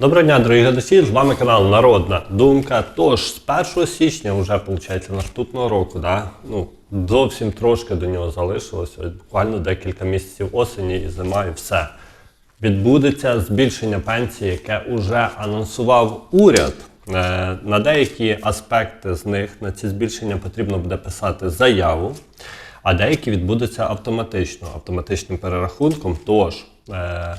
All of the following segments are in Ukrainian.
Доброго дня, дорогі глядачі! З вами канал Народна Думка. Тож, з 1 січня, вже виходить, наступного року, да? ну, зовсім трошки до нього залишилося, буквально декілька місяців осені і зима, і все. Відбудеться збільшення пенсії, яке вже анонсував уряд. Е, На деякі аспекти з них на ці збільшення потрібно буде писати заяву, а деякі відбудуться автоматично, автоматичним перерахунком. Тож е,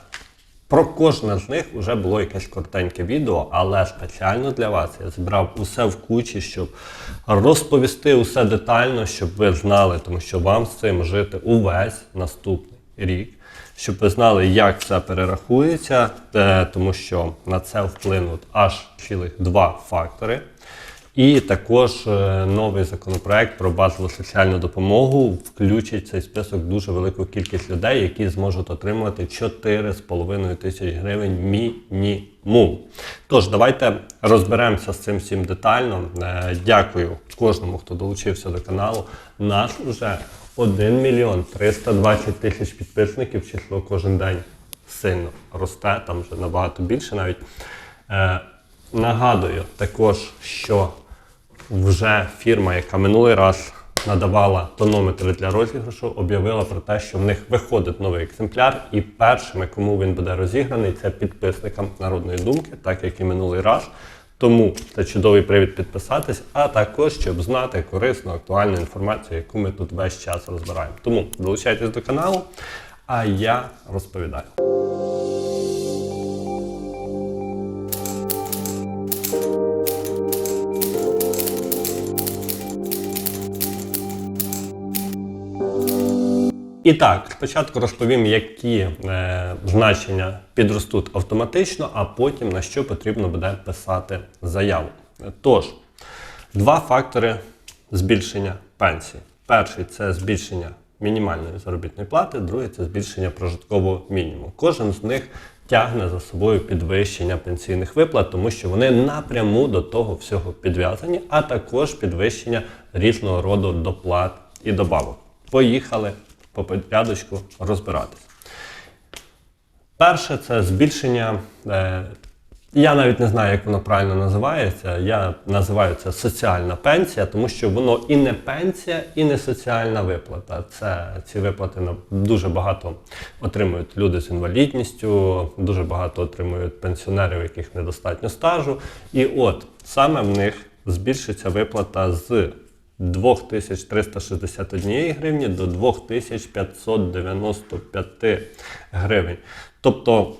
про кожне з них вже було якесь коротеньке відео, але спеціально для вас я зібрав усе в кучі, щоб розповісти усе детально, щоб ви знали, тому що вам з цим жити увесь наступний рік, щоб ви знали, як це перерахується, е, тому що на це вплинуть аж цілих два фактори. І також е, новий законопроект про базову соціальну допомогу включить в цей список дуже велику кількість людей, які зможуть отримувати 4,5 тисяч гривень мінімум. Тож давайте розберемося з цим всім детально. Е, Дякую кожному, хто долучився до каналу. Наш уже 1 мільйон 320 тисяч підписників. Число кожен день сильно росте, там вже набагато більше навіть. Нагадую також, що вже фірма, яка минулий раз надавала тонометри для розіграшу, об'явила про те, що в них виходить новий екземпляр, і першими, кому він буде розіграний, це підписникам народної думки, так як і минулий раз. Тому це чудовий привід підписатись, а також щоб знати корисну, актуальну інформацію, яку ми тут весь час розбираємо. Тому долучайтесь до каналу, а я розповідаю. І так, спочатку розповім, які е, значення підростуть автоматично, а потім на що потрібно буде писати заяву. Тож, два фактори збільшення пенсії. Перший це збільшення мінімальної заробітної плати, другий це збільшення прожиткового мінімуму. Кожен з них тягне за собою підвищення пенсійних виплат, тому що вони напряму до того всього підв'язані, а також підвищення різного роду доплат і добавок. Поїхали по порядочку розбиратись. Перше це збільшення. Е, я навіть не знаю, як воно правильно називається. Я називаю це соціальна пенсія, тому що воно і не пенсія, і не соціальна виплата. Це ці виплати дуже багато отримують люди з інвалідністю, дуже багато отримують пенсіонерів, яких недостатньо стажу. І от саме в них збільшиться виплата з 2361 гривні до 2595 гривень. Тобто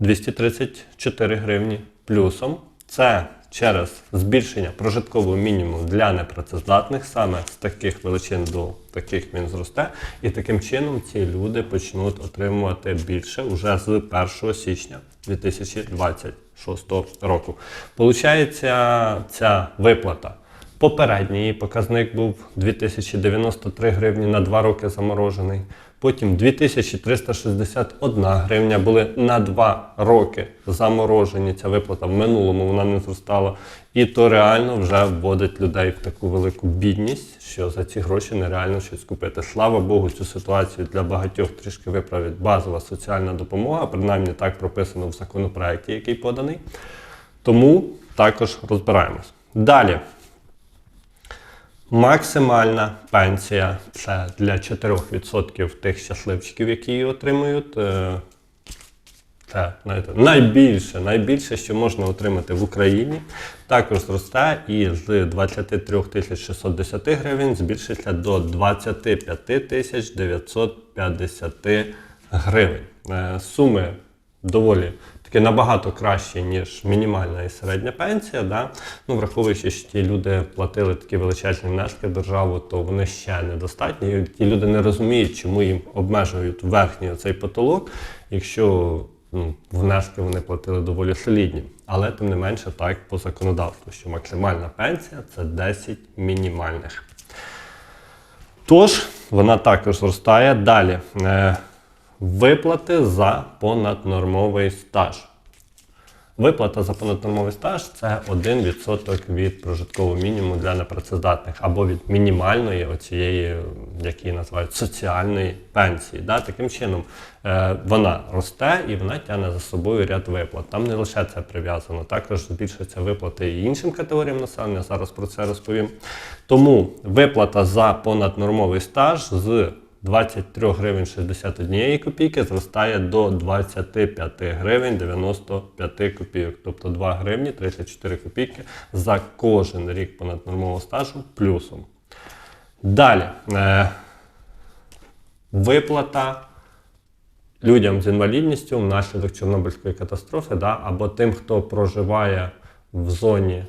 234 гривні плюсом. Це через збільшення прожиткового мінімуму для непрацездатних, саме з таких величин до таких він зросте. І таким чином ці люди почнуть отримувати більше вже з 1 січня 2026 року. Получається, ця виплата. Попередній показник був 2093 гривні на 2 роки заморожений. Потім 2361 гривня були на 2 роки заморожені. Ця виплата в минулому вона не зростала. І то реально вже вводить людей в таку велику бідність, що за ці гроші нереально щось купити. Слава Богу, цю ситуацію для багатьох трішки виправить базова соціальна допомога, принаймні так прописано в законопроекті, який поданий. Тому також розбираємось. Далі. Максимальна пенсія це для 4% тих щасливчиків, які її отримують. Е, Це найбільше, найбільше, що можна отримати в Україні. Також зросте і з 23 610 гривень збільшиться до 25 тисяч 950 гривень. Е, Суми доволі таки набагато кращі, ніж мінімальна і середня пенсія. Да? Ну, враховуючи, що ті люди платили такі величезні внески в державу, то вони ще недостатні. І ті люди не розуміють, чому їм обмежують верхній оцей потолок, якщо ну, внески вони платили доволі солідні. Але тим не менше, так по законодавству, що максимальна пенсія це 10 мінімальних. Тож, вона також зростає далі. Виплати за понаднормовий стаж. Виплата за понаднормовий стаж це 1% від прожиткового мінімуму для непрацездатних або від мінімальної оцієї, як її називають, соціальної пенсії. Да? Таким чином е, вона росте і вона тягне за собою ряд виплат. Там не лише це прив'язано, також збільшуються виплати і іншим категоріям населення. Зараз про це розповім. Тому виплата за понаднормовий стаж з 23 гривень 61 копійки зростає до 25 гривень 95 копійок, тобто 2 гривні 34 копійки за кожен рік понаднормового стажу плюсом. Далі. Е, виплата людям з інвалідністю внаслідок Чорнобильської катастрофи, да, або тим, хто проживає в зоні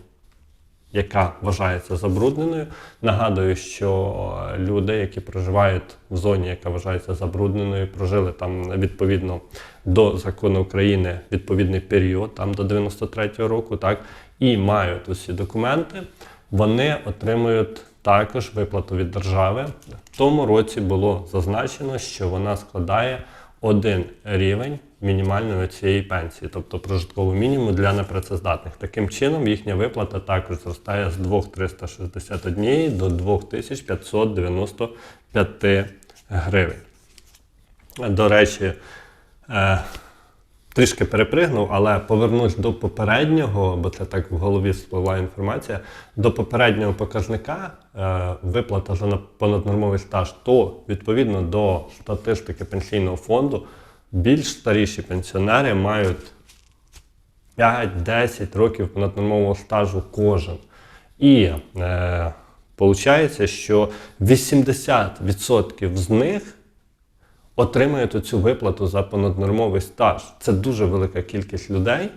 яка вважається забрудненою. Нагадую, що е, люди, які проживають в зоні, яка вважається забрудненою, прожили там відповідно до закону України відповідний період, там до 93-го року, так, і мають усі документи, вони отримують також виплату від держави. В тому році було зазначено, що вона складає один рівень мінімальної цієї пенсії, тобто прожиткову мінімуму для непрацездатних. Таким чином, їхня виплата також зростає з 2361 до 2595 гривень. До речі, е, трішки перепригнув, але повернусь до попереднього, бо це так в голові спливла інформація. До попереднього показника е, виплата за понаднормовий стаж, то відповідно до статистики пенсійного фонду, більш старіші пенсіонери мають 5-10 років понаднормового стажу кожен. І е, виходить, що 80% з них отримають цю виплату за понаднормовий стаж. Це дуже велика кількість людей.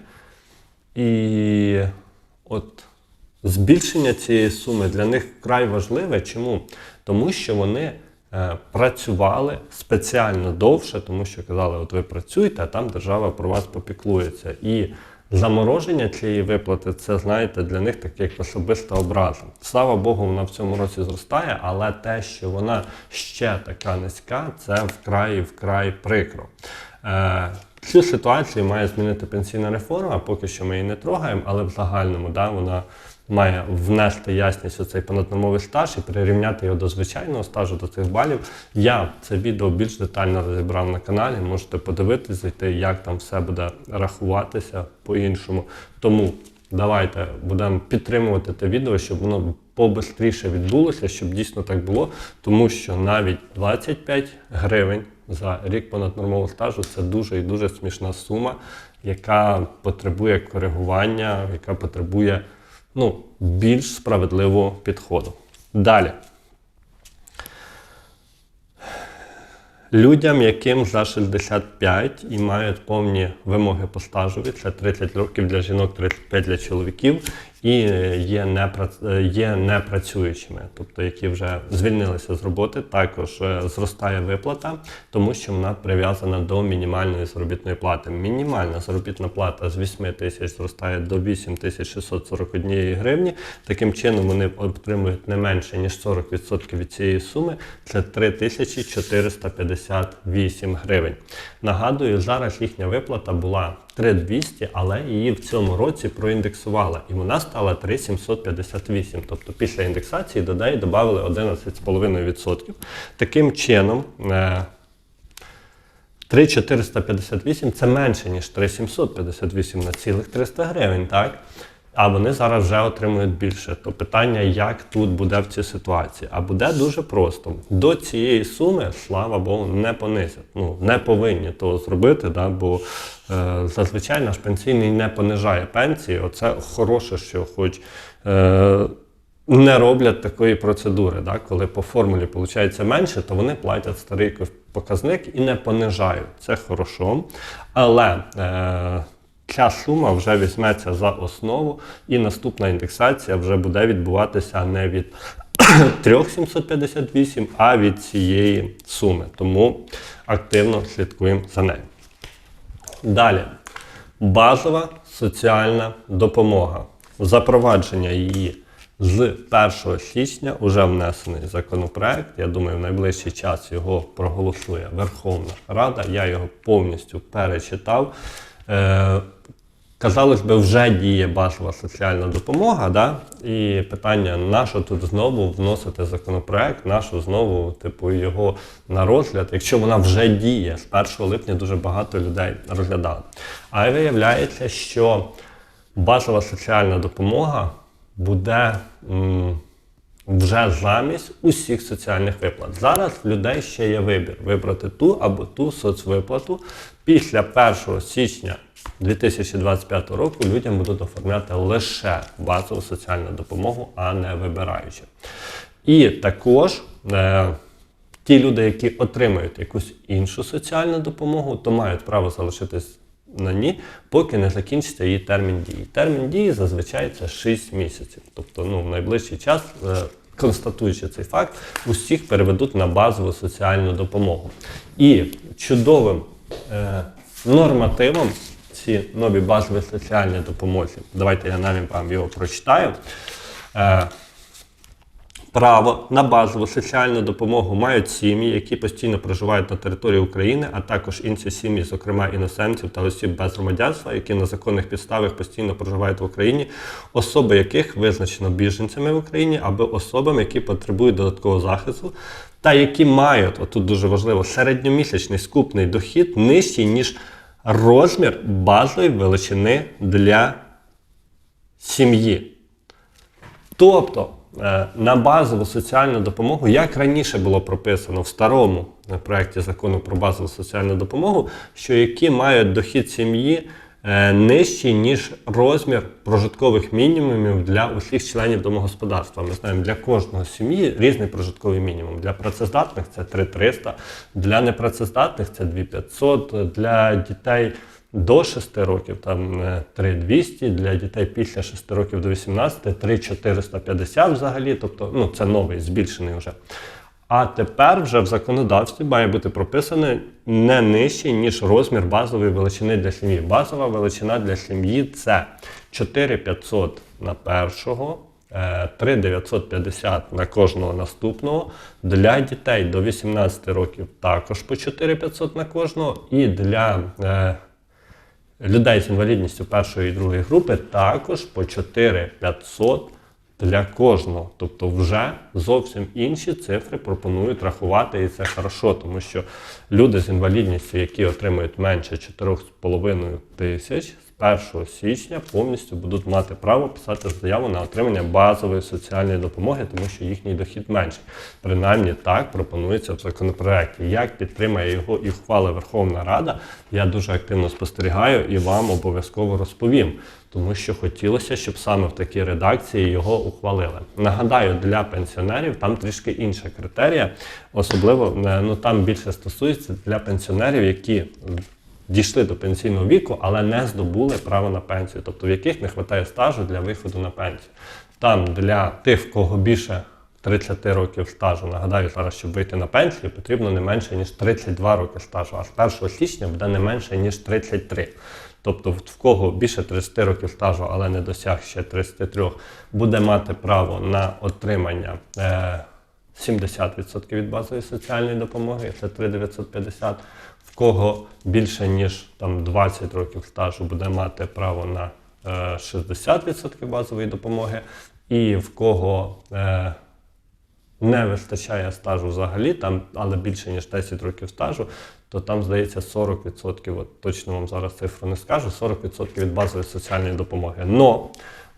І от збільшення цієї суми для них вкрай важливе. Чому? Тому що вони е, працювали спеціально довше, тому що казали, от ви працюєте, а там держава про вас попіклується. І замороження цієї виплати, це, знаєте, для них таке як особиста образа. Слава Богу, вона в цьому році зростає, але те, що вона ще така низька, це вкрай вкрай прикро. Е, Цю ситуацію має змінити пенсійна реформа, поки що ми її не трогаємо, але в загальному да, вона має внести ясність у цей понаднормовий стаж і прирівняти його до звичайного стажу, до цих балів. Я це відео більш детально розібрав на каналі. Можете подивитись, зайти, як там все буде рахуватися по-іншому. Тому давайте будемо підтримувати те відео, щоб воно побистріше відбулося, щоб дійсно так було. Тому що навіть 25 гривень за рік понаднормового стажу це дуже і дуже смішна сума, яка потребує коригування, яка потребує ну, більш справедливого підходу. Далі. Людям, яким за 65 і мають повні вимоги по стажові, це 30 років для жінок, 35 для чоловіків, і є, непра- є непрацюючими, тобто які вже звільнилися з роботи, також е, зростає виплата, тому що вона прив'язана до мінімальної заробітної плати. Мінімальна заробітна плата з 8 тисяч зростає до 8 тисяч 641 гривні. Таким чином вони отримують не менше ніж 40% від цієї суми. Це 3458 гривень. Нагадую, зараз їхня виплата була 3200, але її в цьому році проіндексували, і вона стала 3758. Тобто після індексації до неї додали 11,5%. Таким чином. е, 3,458 це менше, ніж 3,758 на цілих 300 гривень, так? А вони зараз вже отримують більше. То питання, як тут буде в цій ситуації? А буде дуже просто. До цієї суми, слава Богу, не понизять. Ну, не повинні того зробити, да? бо е, зазвичай наш пенсійний не понижає пенсії. Оце хороше, що хоч. Е, не роблять такої процедури. Да? Коли по формулі виходить менше, то вони платять старий показник і не понижають. Це хорошо. Але е, ця сума вже візьметься за основу, і наступна індексація вже буде відбуватися не від 3,758, а від цієї суми. Тому активно слідкуємо за нею. Далі. Базова соціальна допомога. Запровадження її з 1 січня вже внесений законопроект. Я думаю, в найближчий час його проголосує Верховна Рада. Я його повністю перечитав. Казалось би, вже діє базова соціальна допомога, да? і питання, на що тут знову вносити законопроект, на знову типу, його на розгляд, якщо вона вже діє, з 1 липня дуже багато людей розглядали. А виявляється, що базова соціальна допомога буде м, вже замість усіх соціальних виплат. Зараз в людей ще є вибір вибрати ту або ту соцвиплату. Після 1 січня 2025 року людям будуть оформляти лише базову соціальну допомогу, а не вибираючи. І також е, ті люди, які отримають якусь іншу соціальну допомогу, то мають право залишитись на ній, поки не закінчиться її термін дії. Термін дії зазвичай це 6 місяців. Тобто, ну, в найближчий час, е, констатуючи цей факт, усіх переведуть на базову соціальну допомогу. І чудовим е, нормативом ці нові базові соціальні допомоги, давайте я навіть вам його прочитаю. Е, Право на базову соціальну допомогу мають сім'ї, які постійно проживають на території України, а також інші сім'ї, зокрема іноземців та осіб без громадянства, які на законних підставах постійно проживають в Україні, особи яких визначено біженцями в Україні або особами, які потребують додаткового захисту, та які мають, отут дуже важливо, середньомісячний скупний дохід нижчий, ніж розмір базової величини для сім'ї. Тобто е, на базову соціальну допомогу, як раніше було прописано в старому е, проєкті закону про базову соціальну допомогу, що які мають дохід сім'ї нижчий, ніж розмір прожиткових мінімумів для усіх членів домогосподарства. Ми знаємо, для кожного сім'ї різний прожитковий мінімум. Для працездатних це 3300, для непрацездатних це 2500, для дітей до 6 років там е, 3200, для дітей після 6 років до 18 3450 взагалі, тобто ну, це новий, збільшений вже. А тепер вже в законодавстві має бути прописано не нижчий, ніж розмір базової величини для сім'ї. Базова величина для сім'ї це 4500 на першого, е, 3950 на кожного наступного. Для дітей до 18 років також по 4500 на кожного. І для е, людей з інвалідністю першої і другої групи також по 4500 для кожного. Тобто вже зовсім інші цифри пропонують рахувати, і це хорошо, тому що люди з інвалідністю, які отримують менше 4,5 тисяч, з 1 січня повністю будуть мати право писати заяву на отримання базової соціальної допомоги, тому що їхній дохід менший. Принаймні так пропонується в законопроекті. Як підтримає його і ухвала Верховна Рада, я дуже активно спостерігаю і вам обов'язково розповім. Тому що хотілося, щоб саме в такій редакції його ухвалили. Нагадаю, для пенсіонерів там трішки інша критерія, особливо е, ну там більше стосується для пенсіонерів, які дійшли до пенсійного віку, але не здобули право на пенсію, тобто в яких не вистачає стажу для виходу на пенсію. Там для тих, кого більше 30 років стажу, нагадаю, зараз, щоб вийти на пенсію, потрібно не менше, ніж 32 роки стажу, а з 1 січня буде не менше, ніж 33. Тобто, в кого більше 30 років стажу, але не досяг ще 33, буде мати право на отримання е, 70% від базової соціальної допомоги, це 3950. В кого більше ніж там 20 років стажу, буде мати право на е, 60% базової допомоги, і в кого е, не вистачає стажу взагалі, там, але більше ніж 10 років стажу, то там здається 40%, от точно вам зараз цифру не скажу, 40% від базової соціальної допомоги. Но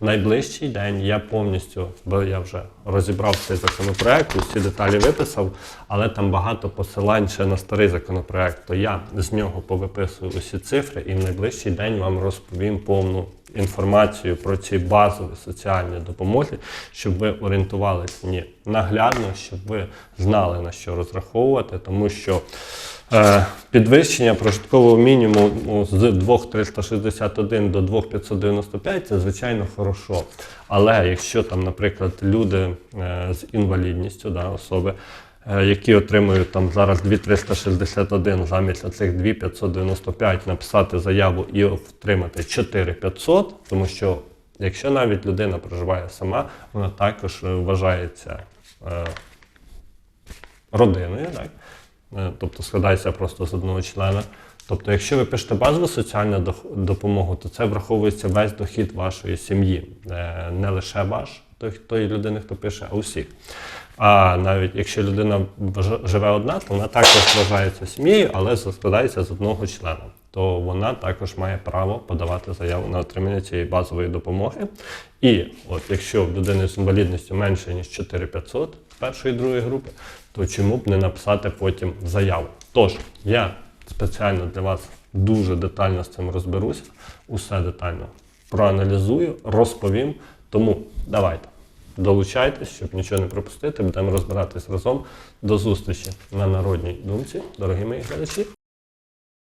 в найближчий день я повністю, бо я вже розібрав цей законопроект, усі деталі виписав, але там багато посилань ще на старий законопроект. То я з нього повиписую усі цифри і в найближчий день вам розповім повну інформацію про ці базові соціальні допомоги, щоб ви орієнтувалися наглядно, щоб ви знали на що розраховувати, тому що. Е, Підвищення прожиткового мінімуму з 2,361 до 2,595 це звичайно хорошо. Але якщо там, наприклад, люди е, з інвалідністю, да, особи, е, які отримують там зараз 2,361 замість оцих 2,595 написати заяву і отримати 4,500, тому що якщо навіть людина проживає сама, вона також вважається родиною, так? Е, тобто складається просто з одного члена, Тобто, якщо ви пишете базову соціальну допомогу, то це враховується весь дохід вашої сім'ї, Е, не лише ваш, тої людини, хто пише, а усіх. А навіть якщо людина живе одна, то вона також вважається сім'єю, але складається з одного члена. То вона також має право подавати заяву на отримання цієї базової допомоги. І от якщо в людини з інвалідністю менше ніж 4500 першої і другої групи, то чому б не написати потім заяву? Тож я спеціально для вас дуже детально з цим розберуся, усе детально проаналізую, розповім. Тому давайте долучайтесь, щоб нічого не пропустити. Будемо розбиратись разом. До зустрічі на народній думці, дорогі мої глядачі.